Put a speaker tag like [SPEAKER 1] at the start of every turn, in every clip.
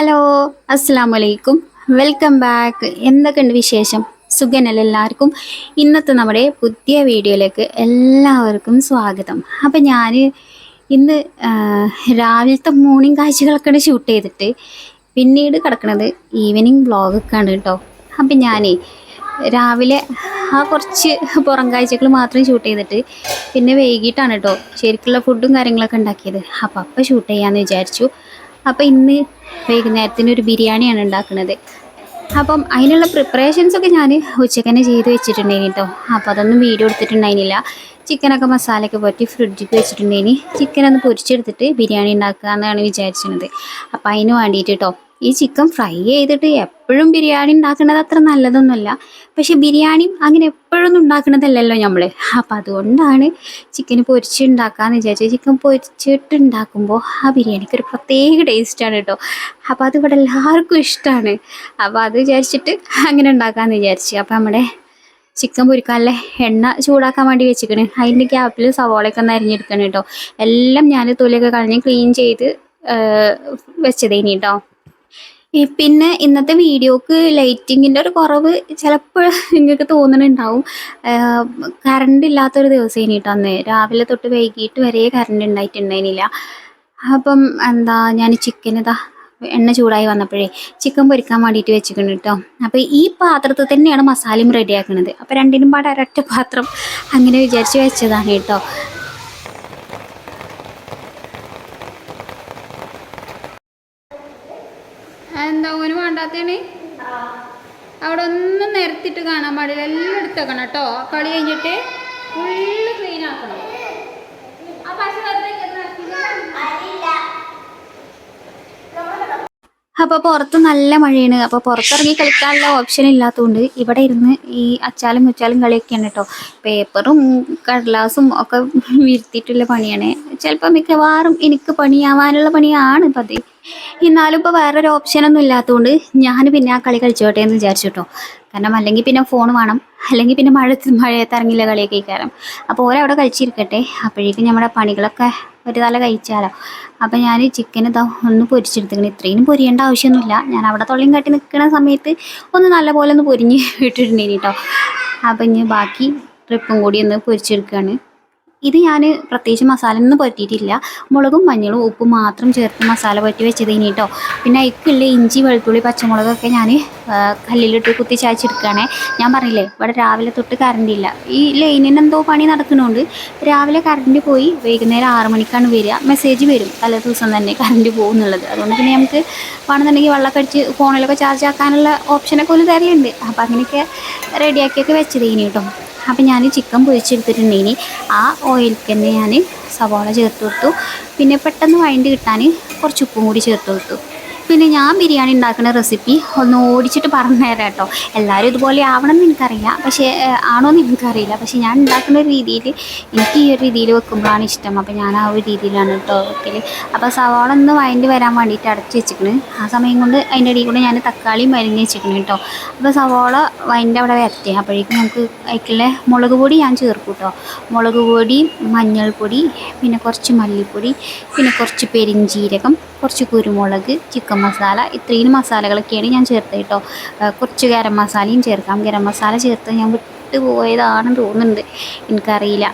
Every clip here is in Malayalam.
[SPEAKER 1] ഹലോ അസ്സാം വലൈക്കും വെൽക്കം ബാക്ക്. എന്തൊക്കെയുണ്ട് വിശേഷം? സുഖനല്ല എല്ലാവർക്കും? ഇന്നത്തെ നമ്മുടെ പുതിയ വീഡിയോയിലേക്ക് എല്ലാവർക്കും സ്വാഗതം. അപ്പം ഞാൻ ഇന്ന് രാവിലത്തെ മോർണിംഗ് കാഴ്ചകളൊക്കെ ഷൂട്ട് ചെയ്തിട്ട് പിന്നീട് കിടക്കുന്നത് ഈവനിങ് വ്ളോഗൊക്കെയാണ് കേട്ടോ അപ്പം ഞാൻ രാവിലെ ആ കുറച്ച് പുറം കാഴ്ചകൾ മാത്രം ഷൂട്ട് ചെയ്തിട്ട് പിന്നെ വൈകിട്ടാണ് കേട്ടോ ശരിക്കുള്ള ഫുഡും കാര്യങ്ങളൊക്കെ ഉണ്ടാക്കിയത്. അപ്പം അപ്പം ഷൂട്ട് ചെയ്യാമെന്ന് വിചാരിച്ചു. അപ്പം ഇന്ന് വൈകുന്നേരത്തിന് ഒരു ബിരിയാണിയാണ് ഉണ്ടാക്കുന്നത്. അപ്പം അതിനുള്ള പ്രിപ്പറേഷൻസ് ഒക്കെ ഞാൻ ഉച്ചയ്ക്ക് തന്നെ ചെയ്ത് വെച്ചിട്ടുണ്ടായിന് കേട്ടോ അപ്പോൾ അതൊന്നും വീഡിയോ എടുത്തിട്ടുണ്ടായിരുന്നില്ല ചിക്കനൊക്കെ മസാലയൊക്കെ പറ്റി ഫ്രിഡ്ജിൽ വെച്ചിട്ടുണ്ടായിന്. ചിക്കൻ ഒന്ന് പൊരിച്ചെടുത്തിട്ട് ബിരിയാണി ഉണ്ടാക്കുക എന്നാണ് വിചാരിച്ചിരുന്നത് അപ്പം അതിന് വേണ്ടിയിട്ട് കേട്ടോ ഈ ചിക്കൻ ഫ്രൈ ചെയ്തിട്ട് എപ്പോഴും ബിരിയാണി ഉണ്ടാക്കുന്നത് അത്ര നല്ലതൊന്നുമല്ല. പക്ഷെ ബിരിയാണി അങ്ങനെ എപ്പോഴൊന്നും ഉണ്ടാക്കുന്നതല്ലല്ലോ നമ്മൾ അപ്പം അതുകൊണ്ടാണ് ചിക്കൻ പൊരിച്ചുണ്ടാക്കാന്ന് വിചാരിച്ചത്. ചിക്കൻ പൊരിച്ചിട്ട് ഉണ്ടാക്കുമ്പോൾ ആ ബിരിയാണിക്ക് ഒരു പ്രത്യേക ടേസ്റ്റാണ് കേട്ടോ അപ്പോൾ അത് ഇവിടെ എല്ലാവർക്കും ഇഷ്ടമാണ് അപ്പോൾ അത് വിചാരിച്ചിട്ട് അങ്ങനെ ഉണ്ടാക്കാമെന്ന് വിചാരിച്ചു. അപ്പോൾ നമ്മുടെ ചിക്കൻ പൊരിക്കാനുള്ള എണ്ണ ചൂടാക്കാൻ വേണ്ടി വെച്ചിക്കണ് അതിന്റെ ഗ്യാപ്പിൽ സവോളയൊക്കെ ഒന്ന് അരിഞ്ഞെടുക്കണം കേട്ടോ എല്ലാം ഞാൻ തൊലിയൊക്കെ കളഞ്ഞ് ക്ലീൻ ചെയ്ത് വെച്ചതേനി കേട്ടോ പിന്നെ ഇന്നത്തെ വീഡിയോക്ക് ലൈറ്റിങ്ങിന്റെ ഒരു കുറവ് ചിലപ്പോൾ നിങ്ങൾക്ക് തോന്നുന്നുണ്ടാവും. കറണ്ട് ഇല്ലാത്തൊരു ദിവസം കേട്ടോ അന്ന്. രാവിലെ തൊട്ട് വൈകിട്ട് വരെ കറണ്ട് ഉണ്ടായിട്ടുണ്ടായിരുന്നില്ല. അപ്പം എന്താ ഞാൻ ചിക്കൻ ഇതാ എണ്ണ ചൂടായി വന്നപ്പോഴേ ചിക്കൻ പൊരിക്കാൻ വേണ്ടിയിട്ട് വെച്ചിട്ടുണ്ട് കേട്ടോ അപ്പോൾ ഈ പാത്രത്തിൽ തന്നെയാണ് മസാലയും റെഡിയാക്കുന്നത് അപ്പോൾ രണ്ടിനും പാടെ പാത്രം അങ്ങനെ വിചാരിച്ച് വെച്ചതാണ് കേട്ടോ എന്താ ഓന് വേണ്ടാത്തേണ് അവിടെ ഒന്നും നിരത്തിട്ട് കാണാൻ പാടില്ല. എല്ലാം എടുത്തേക്കണം കേട്ടോ. കളി കഴിഞ്ഞിട്ട് ഫുള്ള് ക്ലീൻ ആക്കണം. ആ പശ വെറുതെ ഇങ്ങനെ ആക്കിയില്ല. അപ്പോൾ പുറത്ത് നല്ല മഴയാണ്. അപ്പോൾ പുറത്തിറങ്ങി കളിക്കാനുള്ള ഓപ്ഷൻ ഇല്ലാത്തതുകൊണ്ട് ഇവിടെ ഇരുന്ന് ഈ അച്ചാലും മുച്ചാലും കളിയൊക്കെയാണ് കേട്ടോ പേപ്പറും കടലാസും ഒക്കെ വിരുത്തിയിട്ടുള്ള പണിയാണ്. ചിലപ്പോൾ മിക്കവാറും എനിക്ക് പണിയാവാനുള്ള പണിയാണ് പതി എന്നാലും ഇപ്പോൾ വേറൊരു ഓപ്ഷനൊന്നും ഇല്ലാത്തതുകൊണ്ട് ഞാൻ പിന്നെ ആ കളി കളിച്ചോട്ടെ എന്ന് വിചാരിച്ചു കേട്ടോ കാരണം അല്ലെങ്കിൽ പിന്നെ ഫോൺ വേണം. അല്ലെങ്കിൽ പിന്നെ മഴ മഴയത്ത് ഇറങ്ങില്ല കളിയൊക്കെ കയറാം അപ്പോൾ അവിടെ കളിച്ചിരിക്കട്ടെ. അപ്പോഴേക്കും നമ്മുടെ പണികളൊക്കെ ഒരു തല കഴിച്ചാലോ? അപ്പം ഞാൻ ചിക്കൻ ഇതാ ഒന്ന് പൊരിച്ചെടുത്തിക്കണം. ഇത്രയും പൊരിയേണ്ട ആവശ്യമൊന്നുമില്ല. ഞാൻ അവിടെ തൊള്ളിയും കട്ടി നിൽക്കുന്ന സമയത്ത് ഒന്ന് നല്ലപോലെ ഒന്ന് പൊരിഞ്ഞ് ഇട്ടിട്ടുണ്ടേനി കേട്ടോ അപ്പം ഇനി ബാക്കി ട്രിപ്പും കൂടി ഒന്ന് പൊരിച്ചെടുക്കുകയാണ് ഇത് ഞാൻ പ്രത്യേകിച്ച് മസാല ഒന്നും പറ്റിയിട്ടില്ല. മുളകും മഞ്ഞളും ഉപ്പും മാത്രം ചേർത്ത് മസാല പറ്റി വെച്ചതേനി കേട്ടോ പിന്നെ അതിക്കുള്ള ഇഞ്ചി വെളുത്തുള്ളി പച്ചമുളകൊക്കെ ഞാൻ കല്ലിലിട്ട് കുത്തി ചായച്ചെടുക്കുകയാണേ ഞാൻ പറഞ്ഞില്ലേ ഇവിടെ രാവിലെ തൊട്ട് കറണ്ട് ഇല്ല. ഈ ലൈനിന് എന്തോ പണി നടക്കുന്നുണ്ട് രാവിലെ കറണ്ട് പോയി വൈകുന്നേരം ആറ് മണിക്കാണ് വരിക. മെസ്സേജ് വരും തലേ ദിവസം തന്നെ കറണ്ട് പോകും എന്നുള്ളത് അതുകൊണ്ട് പിന്നെ നമുക്ക് വേണമെന്നുണ്ടെങ്കിൽ വെള്ളമൊക്കെ അടിച്ച് ഫോണിലൊക്കെ ചാർജ് ആക്കാനുള്ള ഓപ്ഷനൊക്കെ ഒന്ന് തരലുണ്ട്. അപ്പോൾ അങ്ങനെയൊക്കെ റെഡിയാക്കിയൊക്കെ വെച്ചതേനി കേട്ടോ അപ്പം ഞാൻ ചിക്കൻ പൊരിച്ചെടുത്തിട്ടുണ്ടെങ്കിൽ ആ ഓയിലിൽ തന്നെ ഞാൻ സവാള ചേർത്ത് കൊടുത്തു. പിന്നെ പെട്ടെന്ന് വഴണ്ടി കിട്ടാൻ കുറച്ച് ഉപ്പും കൂടി ചേർത്ത് കൊടുത്തു. പിന്നെ ഞാൻ ബിരിയാണി ഉണ്ടാക്കുന്ന റെസിപ്പി ഒന്ന് ഓടിച്ചിട്ട് പറഞ്ഞു തരാം കേട്ടോ. എല്ലാവരും ഇതുപോലെ ആവണം എന്ന് എനിക്കറിയാം. പക്ഷേ ആണോ എന്ന് എനിക്കറിയില്ല. പക്ഷേ ഞാൻ ഉണ്ടാക്കുന്ന രീതിയിൽ എനിക്ക് ഈ ഒരു രീതിയിൽ വെക്കുമ്പോഴാണ് ഇഷ്ടം. അപ്പോൾ ഞാൻ ആ ഒരു രീതിയിലാണ് കേട്ടോ വെക്കൽ അപ്പോൾ സവാള ഒന്ന് വഴണ്ടി വരാൻ വേണ്ടിയിട്ട് അടച്ച് വെച്ചിക്കണ് ആ സമയം കൊണ്ട് അതിന്റെ ഇടയിൽ കൂടെ ഞാൻ തക്കാളിയും മരുന്ന് വെച്ചിക്കണ് കേട്ടോ. അപ്പോൾ സവാള വൈന്റെ അവിടെ വരട്ടെ. അപ്പോഴേക്കും നമുക്ക് അതിലുള്ള മുളക് പൊടി ഞാൻ ചേർക്കും കേട്ടോ. മുളക് പൊടി മഞ്ഞൾപ്പൊടി പിന്നെ കുറച്ച് മല്ലിപ്പൊടി പിന്നെ കുറച്ച് പെരിഞ്ജീരകം കുറച്ച് കുരുമുളക് ചിക്കൻ മസാല ഇത്രയും മസാലകളൊക്കെയാണ് ഞാൻ ചേർത്തത് കേട്ടോ. കുറച്ച് ഗരം മസാലയും ചേർക്കാം. ഗരം മസാല ചേർത്ത് ഞാൻ വിട്ടുപോയതാണെന്ന് തോന്നുന്നുണ്ട്. എനിക്കറിയില്ല.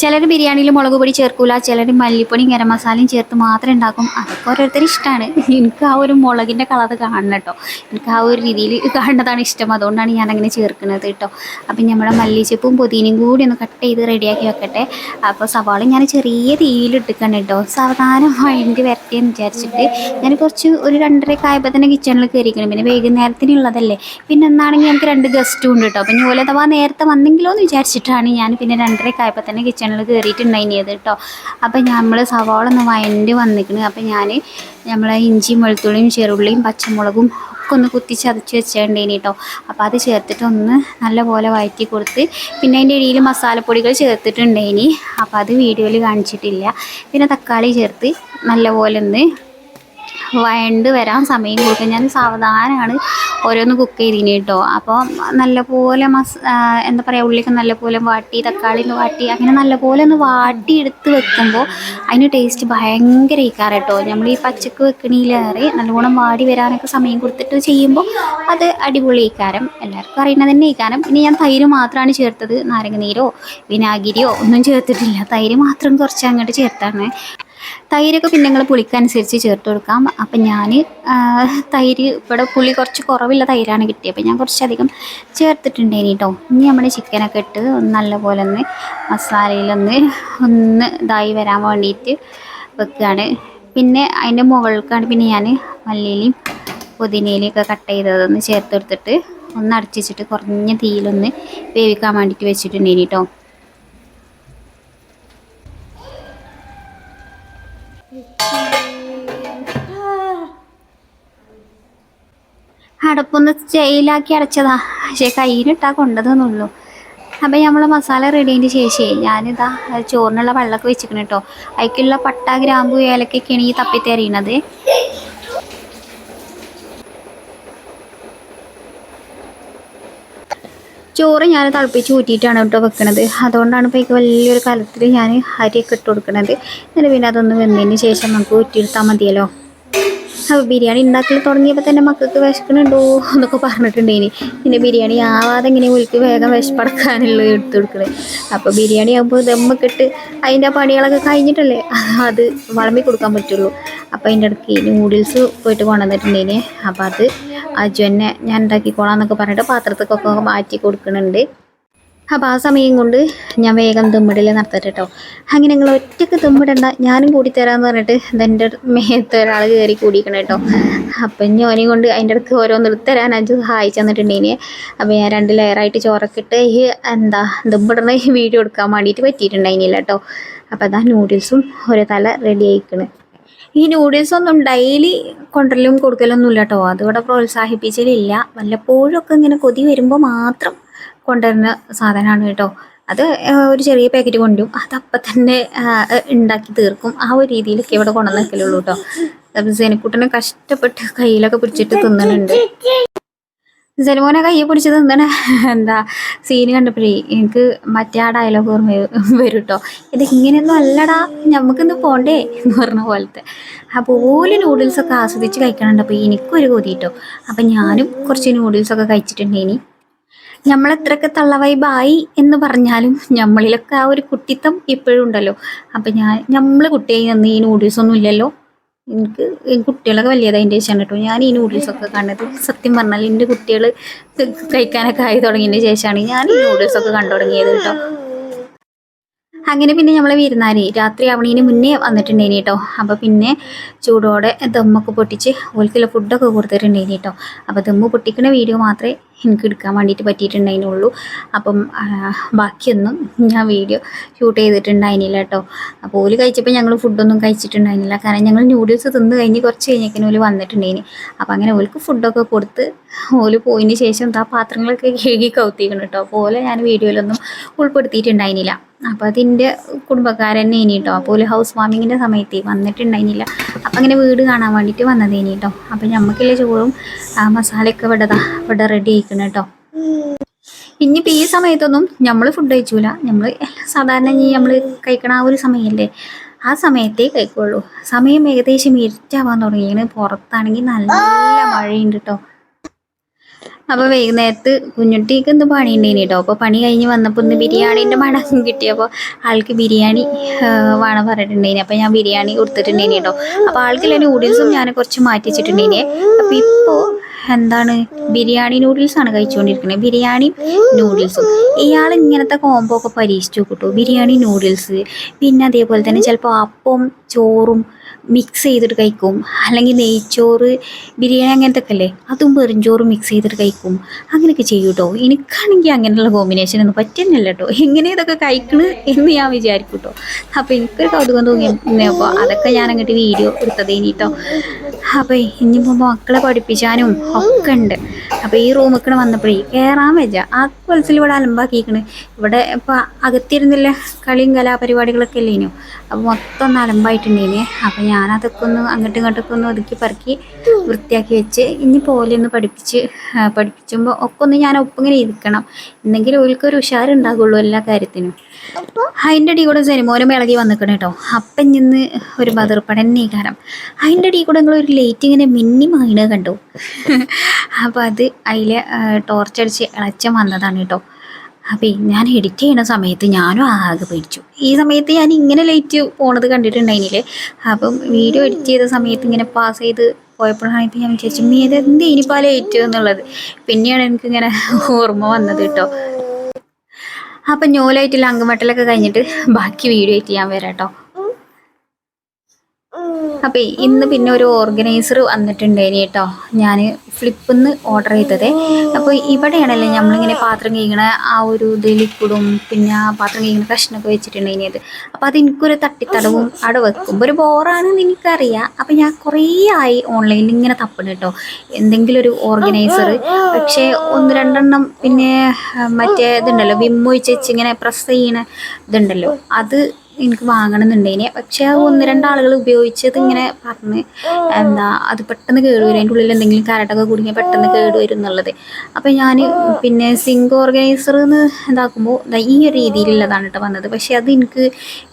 [SPEAKER 1] ചിലർ ബിരിയാണിയിൽ മുളക് പൊടി ചേർക്കൂല ചിലർ മല്ലിപ്പൊടിയും ഗരം മസാലയും ചേർത്ത് മാത്രം ഉണ്ടാക്കും. അതൊക്കെ ഓരോരുത്തർ ഇഷ്ടമാണ് എനിക്ക് ആ ഒരു മുളകിന്റെ കളർ കാണണം കേട്ടോ. എനിക്ക് ആ ഒരു രീതിയിൽ കാണുന്നതാണ് ഇഷ്ടം. അതുകൊണ്ടാണ് ഞാൻ അങ്ങനെ ചേർക്കുന്നത് കേട്ടോ. അപ്പം നമ്മുടെ മല്ലിച്ചപ്പും പുതിനയും കൂടി ഒന്ന് കട്ട് ചെയ്ത് റെഡിയാക്കി വെക്കട്ടെ. അപ്പോൾ സവാള ഞാൻ ചെറിയ തീയിലിട്ടിക്കണം കേട്ടോ. സാവധാനം വഴണ്ടി വരട്ടെന്ന് വിചാരിച്ചിട്ട് ഞാൻ കുറച്ച് ഒരു രണ്ടരയൊക്കെ ആയപ്പോൾ തന്നെ കിച്ചണിൽ കയറിക്കണം പിന്നെ വൈകുന്നേരത്തിനുള്ളതല്ലേ പിന്നെ എന്നാണെങ്കിൽ നമുക്ക് രണ്ട് ഗസ്റ്റും ഉണ്ട് കേട്ടോ. അപ്പം ഞാൻ അഥവാ നേരത്തെ വന്നെങ്കിലോ എന്ന് വിചാരിച്ചിട്ടാണ് ഞാൻ പിന്നെ രണ്ടരയൊക്കെ ആയപ്പോൾ തന്നെ കിച്ചണിൽ കയറിയിട്ടുണ്ടായിനിയത് കേട്ടോ അപ്പം നമ്മൾ സവാള ഒന്ന് വയണ്ടി വന്നിക്കണ്. അപ്പം ഞാൻ നമ്മളെ ഇഞ്ചിയും വെളുത്തുള്ളിയും ചെറുള്ളിയും പച്ചമുളകും ഒക്കെ ഒന്ന് കുത്തി ചതച്ച് വെച്ചിട്ടുണ്ടേനി കേട്ടോ അപ്പോൾ അത് ചേർത്തിട്ട് ഒന്ന് നല്ലപോലെ വഴറ്റി കൊടുത്ത് പിന്നെ അതിന്റെ ഇടയിൽ മസാലപ്പൊടികൾ ചേർത്തിട്ടുണ്ടേനി അപ്പോൾ അത് വീഡിയോയിൽ കാണിച്ചിട്ടില്ല. പിന്നെ തക്കാളി ചേർത്ത് നല്ലപോലെ ഒന്ന് വഴണ്ട് വരാൻ സമയം കൊടുക്കും. ഞാൻ സാവധാനമാണ് ഓരോന്ന് കുക്ക് ചെയ്തിന് കേട്ടോ. അപ്പോൾ നല്ലപോലെ മസ് എന്താ പറയുക ഉള്ളിയൊക്കെ നല്ലപോലെ വാട്ടി തക്കാളി വാട്ടി അങ്ങനെ നല്ലപോലെ ഒന്ന് വാട്ടി എടുത്ത് വെക്കുമ്പോൾ അതിന് ടേസ്റ്റ് ഭയങ്കര ഇക്കാറ് കേട്ടോ. നമ്മൾ ഈ പച്ചക്ക് വെക്കണീലേറെ നല്ലോണം വാടി വരാനൊക്കെ സമയം കൊടുത്തിട്ട് ചെയ്യുമ്പോൾ അത് അടിപൊളി ഇക്കാരം എല്ലാവർക്കും അറിയുന്നത് തന്നെ ഇക്കാരം പിന്നെ ഞാൻ തൈര് മാത്രമാണ് ചേർത്തത്. നാരങ്ങ നീരോ വിനാഗിരിയോ ഒന്നും ചേർത്തിട്ടില്ല. തൈര് മാത്രം കുറച്ച് അങ്ങോട്ട് ചേർത്താണ്. തൈരൊക്കെ പിന്നെ നിങ്ങൾ പുളിക്കനുസരിച്ച് ചേർത്ത് കൊടുക്കാം. അപ്പം ഞാൻ തൈര് ഇവിടെ പുളി കുറച്ച് കുറവുള്ള തൈരാണ് കിട്ടിയത് അപ്പം ഞാൻ കുറച്ചധികം ചേർത്തിട്ടുണ്ടേനി കേട്ടോ ഇനി നമ്മുടെ ചിക്കനൊക്കെ ഇട്ട് നല്ലപോലെ ഒന്ന് മസാലയിലൊന്ന് ഒന്ന് ഇതായി വരാൻ വേണ്ടിയിട്ട് വെക്കുകയാണ് പിന്നെ അതിന്റെ മുകൾക്കാണ് പിന്നെ ഞാൻ മല്ലിയിലയും പുതിനയിലൊക്കെ കട്ട് ചെയ്തതൊന്ന് ചേർത്ത് കൊടുത്തിട്ട് ഒന്ന് അടച്ചിട്ട് കുറഞ്ഞ തീയിലൊന്ന് വേവിക്കാൻ വേണ്ടിയിട്ട് വെച്ചിട്ടുണ്ടേനി കേട്ടോ അടപ്പൊന്ന് ജയിലാക്കി അടച്ചതാ. പക്ഷേ കയ്യിലിട്ടാ കൊണ്ടതെന്നുള്ളൂ. അപ്പം നമ്മൾ മസാല റെഡിയതിന് ശേഷേ ഞാനിതാ ചോറിനുള്ള വെള്ളമൊക്കെ വെച്ചിരിക്കണം കേട്ടോ അതിക്കുള്ള പട്ട ഗ്രാമ്പു ഏലക്കൊക്കെയാണ് ഈ തപ്പിത്തെറിയണത്. ചോറ് ഞാൻ തിളപ്പിച്ച് ഊറ്റിയിട്ടാണ് കേട്ടോ വെക്കണത്. അതുകൊണ്ടാണ് ഇപ്പോൾ വലിയൊരു കലത്തിൽ ഞാൻ അരിയൊക്കെ ഇട്ട് കൊടുക്കണത്. എന്നിട്ട് പിന്നെ അതൊന്ന് വെന്തതിന് ശേഷം നമുക്ക് ഊറ്റിയെടുത്താൽ മതിയല്ലോ. ബിരിയാണി ഉണ്ടാക്കൽ തുടങ്ങിയപ്പോൾ തന്നെ മക്കൾക്ക് വിശക്കണുണ്ടോ എന്നൊക്കെ പറഞ്ഞിട്ടുണ്ടേനി. പിന്നെ ബിരിയാണി ആവാതെ ഇങ്ങനെ വിളിക്ക് വേഗം വിശപ്പടക്കാനുള്ളത് എടുത്തു കൊടുക്കണേ അപ്പോൾ ബിരിയാണി ആകുമ്പോൾ ദമ്മക്കിട്ട് അതിന്റെ പണികളൊക്കെ കഴിഞ്ഞിട്ടല്ലേ അത് വളമ്പി കൊടുക്കാൻ പറ്റുള്ളൂ. അപ്പോൾ അതിന്റെ ഇടയ്ക്ക് നൂഡിൽസ് പോയിട്ട് കൊണ്ടുവന്നിട്ടുണ്ടേനി. അപ്പോൾ അത് അജു തന്നെ ഞാൻ ഉണ്ടാക്കിക്കോളാം എന്നൊക്കെ പറഞ്ഞിട്ട് പാത്രത്തേക്കൊക്കെ മാറ്റി കൊടുക്കുന്നുണ്ട് അപ്പോൾ ആ സമയം കൊണ്ട് ഞാൻ വേഗം തുമ്മിടൽ നടത്തട്ടെ കേട്ടോ അങ്ങനെ നിങ്ങൾ ഒറ്റയ്ക്ക് തുമ്മിടണ്ട ഞാനും കൂടി തരാമെന്ന് പറഞ്ഞിട്ട് ഇതെന്റെ മേത്ത് ഒരാൾ കയറി കൂടിക്കണം കേട്ടോ. അപ്പം ഞാനും കൊണ്ട് അതിന്റെ അടുത്ത് ഓരോന്ന് എടുത്തരാൻ അഞ്ച് സഹായിച്ചു തന്നിട്ടുണ്ടേനെ. അപ്പോൾ ഞാൻ രണ്ട് ലെയറായിട്ട് ചോറൊക്കെ ഇട്ട് ഈ എന്താ തുമ്മിടണ വീഡിയോ എടുക്കാൻ വേണ്ടിയിട്ട് പറ്റിയിട്ടുണ്ടായിരുന്നില്ല കേട്ടോ. അപ്പോൾ അതാ നൂഡിൽസും ഒരു തല റെഡി ആയിക്കണ്. ഈ നൂഡിൽസ് ഒന്നും ഡെയിലി കൊണ്ടുവരലും കൊടുക്കലൊന്നും ഇല്ല കേട്ടോ അതിവിടെ വല്ലപ്പോഴും ഒക്കെ ഇങ്ങനെ കൊതി വരുമ്പോൾ മാത്രം കൊണ്ടുവരുന്ന സാധനമാണ് കേട്ടോ. അത് ഒരു ചെറിയ പാക്കറ്റ് കൊണ്ടും അത് അപ്പം തന്നെ ഉണ്ടാക്കി തീർക്കും. ആ ഒരു രീതിയിലൊക്കെ ഇവിടെ കൊണ്ടുവന്നേക്കലുള്ളൂ കേട്ടോ. അപ്പം സേനക്കുട്ടനെ കഷ്ടപ്പെട്ട് കയ്യിലൊക്കെ പിടിച്ചിട്ട് തിന്നണുണ്ട്. ജലമോനെ കൈ പിടിച്ച് തിന്നണ എന്താ സീന് കണ്ടപ്പോഴേ എനിക്ക് മറ്റേ ആ ഡയലോഗ് ഓർമ്മ വരും കേട്ടോ. ഇത് ഇങ്ങനെയൊന്നും അല്ലടാ നമുക്കിന്ന് പോണ്ടേ എന്ന് പറഞ്ഞ പോലത്തെ. അതുപോലെ നൂഡിൽസൊക്കെ ആസ്വദിച്ച് കഴിക്കണുണ്ട്. അപ്പോൾ എനിക്കൊരു കൊതി കേട്ടോ. അപ്പം ഞാനും കുറച്ച് നൂഡിൽസൊക്കെ കഴിച്ചിട്ടുണ്ടേനി നമ്മളെത്രയൊക്കെ തള്ളവൈബായി എന്ന് പറഞ്ഞാലും നമ്മളിലൊക്കെ ആ ഒരു കുട്ടിത്തം എപ്പോഴും ഉണ്ടല്ലോ. അപ്പം ഞാൻ നമ്മൾ കുട്ടിയായി നിന്ന് ഈ നൂഡിൽസൊന്നും ഇല്ലല്ലോ. എനിക്ക് കുട്ടികളൊക്കെ വലിയതിന്റെ ശേഷമാണ് കേട്ടോ. ഞാൻ ഈ നൂഡിൽസൊക്കെ കണ്ടത്. സത്യം പറഞ്ഞാൽ എന്റെ കുട്ടികൾ കഴിക്കാനൊക്കെ ആയി തുടങ്ങിയതിന്റെ ശേഷമാണ് ഞാൻ ഈ നൂഡിൽസൊക്കെ കണ്ടു തുടങ്ങിയത് കേട്ടോ. അങ്ങനെ പിന്നെ നമ്മളെ വിരുന്നാരി രാത്രി ആവണീന് മുന്നേ വന്നിട്ടുണ്ടേനി കേട്ടോ. അപ്പോൾ പിന്നെ ചൂടോടെ ദമ്മൊക്കെ പൊട്ടിച്ച് ഓൽക്കുള്ള ഫുഡൊക്കെ കൊടുത്തിട്ടുണ്ടേനി കേട്ടോ. അപ്പോൾ ദമ്മ് പൊട്ടിക്കുന്ന വീഡിയോ മാത്രമേ എനിക്ക് എടുക്കാൻ വേണ്ടിയിട്ട് പറ്റിയിട്ടുണ്ടായിരുന്നുള്ളൂ. അപ്പം ബാക്കിയൊന്നും ഞാൻ വീഡിയോ ഷൂട്ട് ചെയ്തിട്ടുണ്ടായിരുന്നില്ല കേട്ടോ. അപ്പോൾ ഓൽ കഴിച്ചപ്പോൾ ഞങ്ങൾ ഫുഡൊന്നും കഴിച്ചിട്ടുണ്ടായിരുന്നില്ല. കാരണം ഞങ്ങൾ നൂഡിൽസ് തിന്ന് കഴിഞ്ഞ് കുറച്ച് കഴിഞ്ഞേക്കിന് ഓൽ വന്നിട്ടുണ്ടായിന്. അപ്പോൾ അങ്ങനെ ഓൽക്ക് ഫുഡൊക്കെ കൊടുത്ത് ഓൽ പോയതിന് ശേഷം ആ പാത്രങ്ങളൊക്കെ കഴുകി കൗത്തിക്കണം കേട്ടോ. അപ്പോൾ ഓലെ ഞാൻ വീഡിയോയിലൊന്നും ഉൾപ്പെടുത്തിയിട്ടുണ്ടായിരുന്നില്ല. അപ്പോൾ അതിന്റെ കുടുംബക്കാരൻ തന്നെ ഇനി കേട്ടോ. അപ്പോൾ ഹൗസ് വാമിങ്ങിന്റെ സമയത്ത് വന്നിട്ടുണ്ടായിരുന്നില്ല. അപ്പം അങ്ങനെ വീട് കാണാൻ വേണ്ടിയിട്ട് വന്നതേനി കേട്ടോ. അപ്പം നമുക്കില്ല ചോറും ആ മസാലയൊക്കെ ഇവിടെ ഇവിടെ റെഡി ആയിക്കണം കേട്ടോ ഇനിയിപ്പോൾ ഈ സമയത്തൊന്നും നമ്മൾ ഫുഡ് കഴിച്ചൂല. നമ്മൾ സാധാരണ ഇനി നമ്മൾ കഴിക്കണ ആ ഒരു സമയമല്ലേ ആ സമയത്തേ കഴിക്കുള്ളൂ. സമയം ഏകദേശം ഇരുട്ടാവാൻ തുടങ്ങിയാണ്. പുറത്താണെങ്കിൽ നല്ല മഴയുണ്ട് കേട്ടോ അപ്പോൾ വൈകുന്നേരത്ത് കുഞ്ഞുട്ടിക്ക് എന്ത് പണി ഉണ്ടേനി കേട്ടോ അപ്പോൾ പണി കഴിഞ്ഞ് വന്നപ്പോൾ ഇന്ന് ബിരിയാണീന്റെ മണം കിട്ടിയപ്പോൾ ആൾക്ക് ബിരിയാണി വേണം പറഞ്ഞിട്ടുണ്ടേനി. അപ്പോൾ ഞാൻ ബിരിയാണി കൊടുത്തിട്ടുണ്ടേനി കേട്ടോ അപ്പോൾ ആൾക്കുള്ള നൂഡിൽസും ഞാൻ കുറച്ച് മാറ്റി വെച്ചിട്ടുണ്ടായിന് അപ്പോൾ ഇപ്പോൾ എന്താണ്? ബിരിയാണി നൂഡിൽസ് ആണ് കഴിച്ചുകൊണ്ടിരിക്കുന്നത് ബിരിയാണി നൂഡിൽസും. ഇയാൾ ഇങ്ങനത്തെ കോംബോ ഒക്കെ പരീക്ഷിച്ചു കിട്ടും ബിരിയാണി നൂഡിൽസ്. പിന്നെ അതേപോലെ തന്നെ ചിലപ്പോൾ അപ്പം ചോറും മിക്സ് ചെയ്തിട്ട് കഴിക്കും. അല്ലെങ്കിൽ നെയ്ച്ചോറ് ബിരിയാണി അങ്ങനത്തെ ഒക്കെ അല്ലേ അതും വെറുംചോറും മിക്സ് ചെയ്തിട്ട് കഴിക്കും. അങ്ങനെയൊക്കെ ചെയ്യും കേട്ടോ എനിക്കാണെങ്കിൽ അങ്ങനെയുള്ള കോമ്പിനേഷൻ ഒന്നും പറ്റുന്നില്ല കേട്ടോ എങ്ങനെ ഇതൊക്കെ കഴിക്കണ് എന്ന് ഞാൻ വിചാരിക്കും കേട്ടോ അപ്പോൾ എനിക്കൊരു കൗതുകം തോന്നി. അപ്പോൾ അതൊക്കെ ഞാൻ അങ്ങോട്ട് വീഡിയോ എടുത്തത് ഇനിട്ടോ അപ്പോൾ ഇനിയിപ്പോൾ മക്കളെ പഠിപ്പിച്ചാനും ഒക്കെ ഉണ്ട്. അപ്പോൾ ഈ റൂമിക്കണ വന്നപ്പോഴേ കയറാൻ വെച്ച ആ കൊലത്തിൽ ഇവിടെ അലമ്പാക്കിയിരിക്കണ്. ഇവിടെ ഇപ്പോൾ അകത്തിരുന്നില്ല കളിയും കലാപരിപാടികളൊക്കെ അല്ലേനു അപ്പോൾ മൊത്തം ഒന്ന് അലമ്പായിട്ടുണ്ടേനെ അപ്പോൾ ഞാൻ ഞാനതൊക്കെ ഒന്ന് അങ്ങോട്ടും ഇങ്ങോട്ടൊക്കെ ഒന്ന് ഒതുക്കി പറക്കി വൃത്തിയാക്കി വെച്ച് ഇനി പോലെ ഒന്ന് പഠിപ്പിച്ച് പഠിപ്പിച്ചുമ്പോൾ ഒക്കെ ഒന്ന് ഞാൻ ഒപ്പം ഇങ്ങനെ ഇരിക്കണം. എന്തെങ്കിലും ഓൽക്കൊരു ഉഷാറുണ്ടാകുള്ളൂ എല്ലാ കാര്യത്തിനും. അതിന്റെ അടി കൂടെ സെനിമോനും ഇളകി വന്നിക്കണം കേട്ടോ. അപ്പം നിന്ന് ഒരു ബദർപ്പടന്നീകാരം അതിന്റെ അടി കൂടെ ഒരു ലൈറ്റ് ഇങ്ങനെ മിന്നി മായിണ കണ്ടു. അപ്പോൾ അത് അതിൽ ടോർച്ചടിച്ച് ഇളച്ചം വന്നതാണ് കേട്ടോ. അപ്പോൾ ഞാൻ എഡിറ്റ് ചെയ്യുന്ന സമയത്ത് ഞാനും ആകെ പേടിച്ചു. ഈ സമയത്ത് ഞാൻ ഇങ്ങനെ ലൈറ്റ് പോണത് കണ്ടിട്ടുണ്ടായിരുന്നില്ലേ അപ്പം വീഡിയോ എഡിറ്റ് ചെയ്ത സമയത്ത് ഇങ്ങനെ പാസ് ചെയ്ത് പോയപ്പോഴാണ് ഇപ്പം ഞാൻ വിചാരിച്ചു മീ ഇത് എന്ത് ഇനിയിപ്പോൾ ലൈറ്റ് എന്നുള്ളത്? പിന്നെയാണ് എനിക്കിങ്ങനെ ഓർമ്മ വന്നത് കേട്ടോ. അപ്പം ഞോലായിട്ടുള്ള അങ്കമട്ടലൊക്കെ കഴിഞ്ഞിട്ട് ബാക്കി വീഡിയോ എഡിറ്റ് ചെയ്യാൻ വരാം കേട്ടോ. അപ്പോൾ ഇന്ന് പിന്നെ ഒരു ഓർഗനൈസർ വന്നിട്ടുണ്ടേനി കേട്ടോ. ഞാൻ ഫ്ലിപ്പിൽ നിന്ന് ഓർഡർ ചെയ്തത്. അപ്പോൾ ഇവിടെയാണല്ലേ നമ്മളിങ്ങനെ പാത്രം കഴിക്കണ ആ ഒരു ഇത് പിന്നെ ആ പാത്രം കഴിക്കണ കഷ്ണമൊക്കെ വെച്ചിട്ടുണ്ടേനി അത് അപ്പോൾ അത് എനിക്കൊരു തട്ടിത്തടവും അവിടെ വെക്കുമ്പോൾ ഒരു ബോറാണെന്ന് എനിക്കറിയാം. അപ്പോൾ ഞാൻ കുറേ ആയി ഓൺലൈനിൽ ഇങ്ങനെ തപ്പണ കേട്ടോ. എന്തെങ്കിലും ഒരു ഓർഗനൈസർ. പക്ഷേ ഒന്ന് രണ്ടെണ്ണം പിന്നെ മറ്റേ ഇതുണ്ടല്ലോ വിമ്മൊഴിച്ച് ഇങ്ങനെ പ്രസ് ചെയ്യണ ഇതുണ്ടല്ലോ. അത് എനിക്ക് വാങ്ങണമെന്നുണ്ടേനെ പക്ഷെ ആ ഒന്ന് രണ്ടാളുകൾ ഉപയോഗിച്ചത് ഇങ്ങനെ പറഞ്ഞ് എന്താ അത് പെട്ടെന്ന് കേടുവരും അതിന്റെ ഉള്ളിൽ എന്തെങ്കിലും കരട്ടൊക്കെ കുടുങ്ങിയാൽ പെട്ടെന്ന് കേടുവരും എന്നുള്ളത് അപ്പം ഞാൻ പിന്നെ സിങ്ക് ഓർഗനൈസർ എന്ന് ഇതാക്കുമ്പോൾ ഈ ഒരു രീതിയിലുള്ളതാണ് കേട്ടോ വന്നത്. പക്ഷെ അത് എനിക്ക്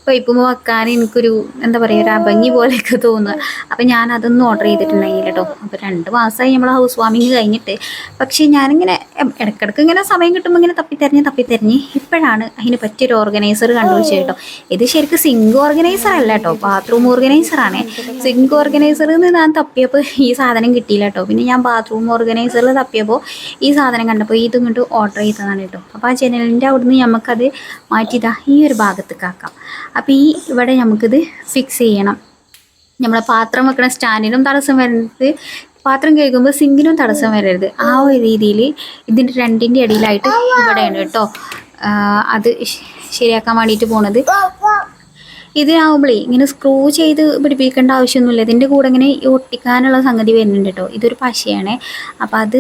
[SPEAKER 1] പൈപ്പുമ്പോൾ വെക്കാൻ എനിക്കൊരു എന്താ പറയുക ഒരു അഭംഗി പോലെയൊക്കെ തോന്നുക അപ്പം ഞാൻ അതൊന്നും ഓർഡർ ചെയ്തിട്ടുണ്ടായില്ല കേട്ടോ. അപ്പോൾ രണ്ട് മാസമായി നമ്മൾ ഹൗസ് വാമിങ് കഴിഞ്ഞിട്ട്. പക്ഷേ ഞാനിങ്ങനെ ഇടയ്ക്കിടയ്ക്ക് ഇങ്ങനെ സമയം കിട്ടുമ്പോൾ ഇങ്ങനെ തപ്പിത്തെരഞ്ഞ് തപ്പിത്തെരഞ്ഞ് ഇപ്പോഴാണ് അതിന് പറ്റിയൊരു ഓർഗനൈസർ കണ്ടുപിടിച്ചത് കേട്ടോ. ഇത് ശരിക്കും സിങ്ക് ഓർഗനൈസർ അല്ല കേട്ടോ ബാത്റൂം ഓർഗനൈസർ ആണ്. സിങ്ക് ഓർഗനൈസറിൽ നിന്ന് ഞാൻ തപ്പിയപ്പോൾ ഈ സാധനം കിട്ടിയില്ല കേട്ടോ പിന്നെ ഞാൻ ബാത്റൂം ഓർഗനൈസറിൽ തപ്പിയപ്പോൾ ഈ സാധനം കണ്ടപ്പോൾ ഇത് ഇങ്ങോട്ട് ഓർഡർ ചെയ്തതാണ് കേട്ടോ അപ്പോൾ ആ ജനലിന്റെ അവിടുന്ന് നമുക്കത് മാറ്റിയതാ ഈ ഒരു ഭാഗത്തേക്ക് ആക്കാം അപ്പോൾ ഈ ഇവിടെ നമുക്കിത് ഫിക്സ് ചെയ്യണം. നമ്മളെ പാത്രം വെക്കണ സ്റ്റാൻഡിനും തടസ്സം വരുന്നത് പാത്രം കേൾക്കുമ്പോൾ സിങ്കിനും തടസ്സം വരരുത്. ആ ഒരു രീതിയിൽ ഇതിന്റെ രണ്ടിന്റെ ഇടയിലായിട്ട് ഇവിടെയാണ് കേട്ടോ അത് ശരിയാക്കാൻ വേണ്ടിയിട്ട് പോണത്. ഇതിനാവുമ്പളേ ഇങ്ങനെ സ്ക്രൂ ചെയ്ത് പിടിപ്പിക്കേണ്ട ആവശ്യമൊന്നുമില്ല. ഇതിന്റെ കൂടെ ഇങ്ങനെ ഒട്ടിക്കാനുള്ള സംഗതി വരുന്നുണ്ട് കേട്ടോ ഇതൊരു പശയാണ്. അപ്പോൾ അത്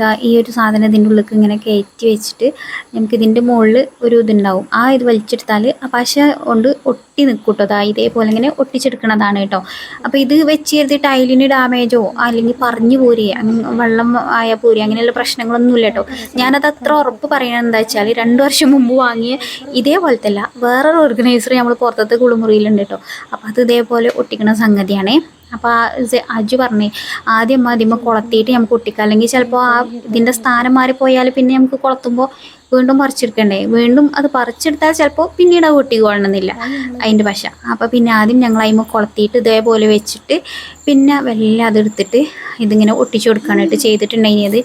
[SPEAKER 1] ദാ ഈ ഒരു സാധനം ഇതിന്റെ ഉള്ളിലേക്ക് ഇങ്ങനെ കയറ്റി വെച്ചിട്ട് നമുക്ക് ഇതിന്റെ മുകളിൽ ഒരു ഇതുണ്ടാവും. ആ ഇത് വലിച്ചെടുത്താൽ ആ പശ കൊണ്ട് ഒട്ടി നിൽക്കും കേട്ടോ അതാ ഇതേപോലെ ഇങ്ങനെ ഒട്ടിച്ചെടുക്കണതാണ് കേട്ടോ അപ്പോൾ ഇത് വെച്ച് കരുതി ടൈലിന് ഡാമേജോ അല്ലെങ്കിൽ പറഞ്ഞു പോരേ വെള്ളം ആയ പോരേ അങ്ങനെയുള്ള പ്രശ്നങ്ങളൊന്നും ഇല്ല കേട്ടോ ഞാനത് അത്ര ഉറപ്പ് പറയണത് എന്താ വെച്ചാൽ രണ്ട് വർഷം മുമ്പ് വാങ്ങിയ ഇതേപോലത്തെ അല്ല വേറൊരു ഓർഗനൈസർ നമ്മൾ പുറത്തത്തെ കുളിമുറിയിലുണ്ട് കേട്ടോ അപ്പോൾ അത് ഇതേപോലെ ഒട്ടിക്കണ സംഗതിയാണേ. അപ്പോൾ അജു പറഞ്ഞേ ആദ്യം ആദ്യമ കുളത്തിയിട്ട് നമുക്ക് ഒട്ടിക്കാം. അല്ലെങ്കിൽ ചിലപ്പോൾ ആ ഇതിന്റെ സ്ഥാനം മാറിപ്പോയാൽ പിന്നെ നമുക്ക് കുളത്തുമ്പോൾ വീണ്ടും പറിച്ചെടുക്കണ്ടേ? വീണ്ടും അത് പറിച്ചെടുത്താൽ ചിലപ്പോൾ പിന്നീട് അത് ഒട്ടിക്കൊള്ളണമെന്നില്ല. അതിന്റെ പശ. അപ്പോൾ പിന്നെ ആദ്യം ഞങ്ങൾ അതിമ കുളത്തിയിട്ട് ഇതേപോലെ വെച്ചിട്ട് പിന്നെ വെള്ളം അതെടുത്തിട്ട് ഇതിങ്ങനെ ഒട്ടിച്ചു കൊടുക്കാനായിട്ട് ചെയ്തിട്ടുണ്ടെങ്കിൽ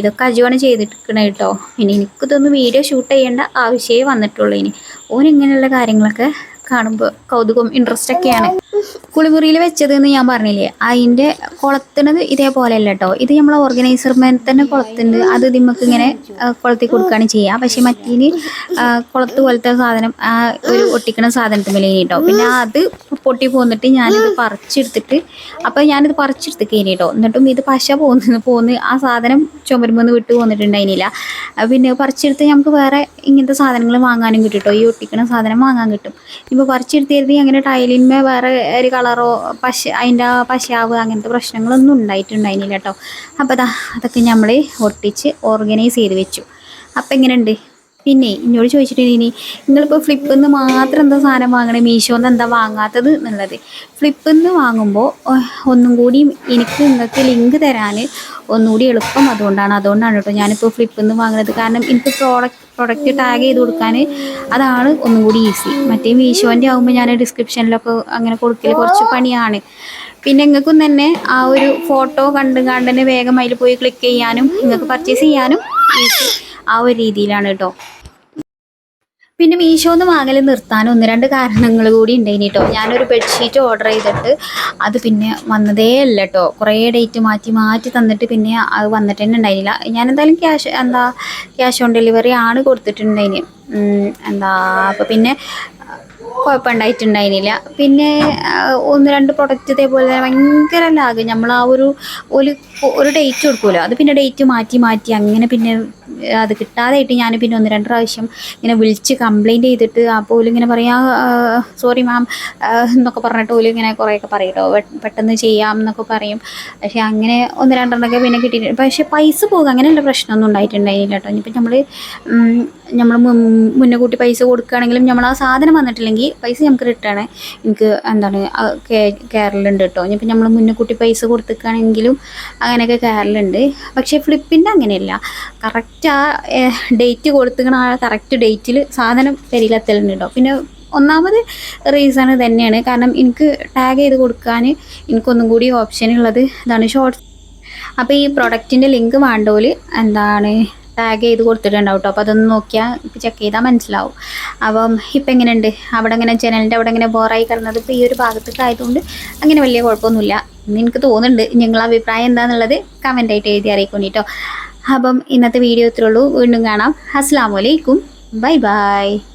[SPEAKER 1] ഇതൊക്കെ അജുവാണ് ചെയ്തിട്ടിരിക്കണേ കേട്ടോ. പിന്നെ എനിക്കിതൊന്നും വീഡിയോ ഷൂട്ട് ചെയ്യേണ്ട ആവശ്യമേ വന്നിട്ടുള്ളൂ ഇനി. ഓൻ ഇങ്ങനെയുള്ള കാര്യങ്ങളൊക്കെ കാണുമ്പോൾ കൗതുകം ഇൻട്രസ്റ്റ് ഒക്കെയാണ്. കുളിമുറിയിൽ വെച്ചത് എന്ന് ഞാൻ പറഞ്ഞില്ലേ? അതിന്റെ കുളത്തിനത് ഇതേപോലെ അല്ല കേട്ടോ ഇത് നമ്മളെ ഓർഗനൈസർമാർ തന്നെ കുളത്തുണ്ട് അത് നമുക്ക് ഇങ്ങനെ കുളത്തിൽ കൊളത്തി കൊടുക്കുകയാണ് ചെയ്യുക പക്ഷേ മറ്റീന് കുളത്ത് പോലത്തെ സാധനം ആ ഒരു ഒട്ടിക്കണ സാധനത്തിന് കേട്ടോ പിന്നെ അത് പൊട്ടി പോന്നിട്ട് ഞാനിത് പറിച്ചെടുത്തിട്ട് അപ്പോൾ ഞാനിത് പറിച്ചെടുത്ത് പറിച്ചെടുത്തേക്ക് കേട്ടോ എന്നിട്ടും ഇത് പശ പോന്ന് പോന്ന് ആ സാധനം ചുമരുമെന്ന് വിട്ട് പോന്നിട്ടുണ്ടായിരുന്നില്ല പിന്നെ പറിച്ചെടുത്ത് നമുക്ക് വേറെ ഇങ്ങനത്തെ സാധനങ്ങൾ വാങ്ങാനും കിട്ടും കേട്ടോ ഈ ഒട്ടിക്കണ സാധനം വാങ്ങാൻ കിട്ടും. ഇപ്പൊ പറിച്ചെടുത്ത് അങ്ങനെ ടൈലിന്മേ വേറെ ഒരു കളറോ പശ അതിന്റെ ആ പശാവ് അങ്ങനത്തെ പ്രശ്നങ്ങളൊന്നും ഉണ്ടായിട്ടുണ്ടായിരുന്നില്ല കേട്ടോ. അപ്പോൾ അതാ അതൊക്കെ നമ്മൾ ഒട്ടിച്ച് ഓർഗനൈസ് ചെയ്ത് വെച്ചു. അപ്പം എങ്ങനെയുണ്ട്? പിന്നെ എന്നോട് ചോദിച്ചിട്ട് ഇനി നിങ്ങളിപ്പോൾ ഫ്ലിപ്പിൽ നിന്ന് മാത്രം എന്താ സാധനം വാങ്ങണേ? മീഷോന്ന് എന്താ വാങ്ങാത്തത് എന്നുള്ളത്. ഫ്ലിപ്പിൽ നിന്ന് വാങ്ങുമ്പോൾ ഒന്നും കൂടി എനിക്ക് നിങ്ങൾക്ക് ലിങ്ക് തരാൻ ഒന്നുകൂടി എളുപ്പം അതുകൊണ്ടാണ്. അതുകൊണ്ടാണ് കേട്ടോ ഞാനിപ്പോൾ ഫ്ലിപ്പിൽ നിന്ന് വാങ്ങുന്നത് കാരണം എനിക്ക് പ്രോഡക്റ്റ് പ്രൊഡക്റ്റ് ടാഗ് ചെയ്ത് കൊടുക്കാൻ അതാണ് ഒന്നും കൂടി ഈസി മറ്റേ മീഷോന്റെ ആകുമ്പോൾ ഞാൻ ഡിസ്ക്രിപ്ഷനിലൊക്കെ അങ്ങനെ കൊടുക്കൽ കുറച്ച് പണിയാണ്. പിന്നെ നിങ്ങൾക്കും തന്നെ ആ ഒരു ഫോട്ടോ കണ്ട് കണ്ട് തന്നെ വേഗം അതിൽ പോയി ക്ലിക്ക് ചെയ്യാനും നിങ്ങൾക്ക് പർച്ചേസ് ചെയ്യാനും ഈസി ആ ഒരു രീതിയിലാണ് കേട്ടോ. പിന്നെ മീഷോന്ന് വാങ്ങൽ നിർത്താൻ ഒന്ന് രണ്ട് കാരണങ്ങൾ കൂടി ഉണ്ടായിന് കേട്ടോ ഞാനൊരു ബെഡ്ഷീറ്റ് ഓർഡർ ചെയ്തിട്ട് അത് പിന്നെ വന്നതേ അല്ല കേട്ടോ കുറേ ഡേറ്റ് മാറ്റി മാറ്റി തന്നിട്ട് പിന്നെ അത് വന്നിട്ട് തന്നെ ഉണ്ടായില്ല. ഞാൻ എന്തായാലും ക്യാഷ് എന്താ ക്യാഷ് ഓൺ ഡെലിവറി ആണ് കൊടുത്തിട്ടുണ്ടായിന്. എന്താ അപ്പോൾ പിന്നെ കുഴപ്പമുണ്ടായിട്ടുണ്ടായിരുന്നില്ല. പിന്നെ ഒന്ന് രണ്ട് പ്രൊഡക്റ്റ് ഇതേപോലെ തന്നെ ഭയങ്കര ലാഗ് നമ്മൾ ആ ഒരു ഒരു ഒരു ഡേറ്റ് കൊടുക്കുമല്ലോ അത് പിന്നെ ഡേറ്റ് മാറ്റി മാറ്റി അങ്ങനെ പിന്നെ അത് കിട്ടാതായിട്ട് ഞാൻ പിന്നെ ഒന്ന് രണ്ട് പ്രാവശ്യം ഇങ്ങനെ വിളിച്ച് കംപ്ലയിന്റ് ചെയ്തിട്ട് അപ്പോൾ ഇങ്ങനെ പറയാം സോറി മാം എന്നൊക്കെ പറഞ്ഞിട്ട് ഓൽ ഇങ്ങനെ കുറേയൊക്കെ പറയും കേട്ടോ "പെ- പെട്ടെന്ന് ചെയ്യാം എന്നൊക്കെ പറയും. പക്ഷേ അങ്ങനെ ഒന്ന് രണ്ടെണ്ണമൊക്കെ പിന്നെ കിട്ടിയിട്ടുണ്ട്. പക്ഷേ പൈസ പോകുക അങ്ങനെയുള്ള പ്രശ്നമൊന്നും ഉണ്ടായിട്ടുണ്ടായില്ല കേട്ടോ ഇനിയിപ്പോൾ നമ്മൾ നമ്മൾ മുന്നേ കൂട്ടി പൈസ കൊടുക്കുകയാണെങ്കിലും നമ്മൾ ആ സാധനം വന്നിട്ടില്ലെങ്കിൽ പൈസ നമുക്ക് റിട്ടേൺ എനിക്ക് എന്താണ് കേരളുണ്ട് കേട്ടോ. ഇനിയിപ്പോൾ നമ്മൾ മുന്നേ പൈസ കൊടുത്തിക്കുകയാണെങ്കിലും അങ്ങനെയൊക്കെ കേരളുണ്ട് പക്ഷേ ഫ്ലിപ്പിന്റെ അങ്ങനെയല്ല. കറക്റ്റ് ആ ഡേറ്റ് കൊടുത്തിക്കണ ആ കറക്റ്റ് ഡേറ്റിൽ സാധനം പെരിയിലെത്തലുണ്ട് കേട്ടോ. പിന്നെ ഒന്നാമത് റീസൺ തന്നെയാണ്. കാരണം എനിക്ക് ടാഗ് ചെയ്ത് കൊടുക്കാൻ എനിക്കൊന്നും കൂടി ഓപ്ഷൻ ഉള്ളത് ഇതാണ് ഷോർട്ട്സ് അപ്പോൾ ഈ പ്രൊഡക്റ്റിന്റെ ലിങ്ക് വേണ്ടോൽ എന്താണ് ടാഗ് ചെയ്ത് കൊടുത്തിട്ടുണ്ടാവും കേട്ടോ അപ്പോൾ അതൊന്ന് നോക്കിയാൽ ചെക്ക് ചെയ്താൽ മനസ്സിലാവും. അപ്പം ഇപ്പം എങ്ങനെയുണ്ട്? അവിടെ ഇങ്ങനെ ജനലിന്റെ അവിടെ ഇങ്ങനെ ബോറായി കിടന്നത്? ഇപ്പോൾ ഈ ഒരു ഭാഗത്തൊക്കെ ആയതുകൊണ്ട് അങ്ങനെ വലിയ കുഴപ്പമൊന്നുമില്ല. എന്ന് എനിക്ക് തോന്നുന്നുണ്ട് നിങ്ങളെ അഭിപ്രായം എന്താണെന്നുള്ളത് കമന്റായിട്ട് എഴുതി അറിയിക്കും കേട്ടോ അപ്പം ഇന്നത്തെ വീഡിയോ ഇത്രയുള്ളൂ വീണ്ടും കാണാം. അസ്സാം വലൈക്കും ബൈ ബൈ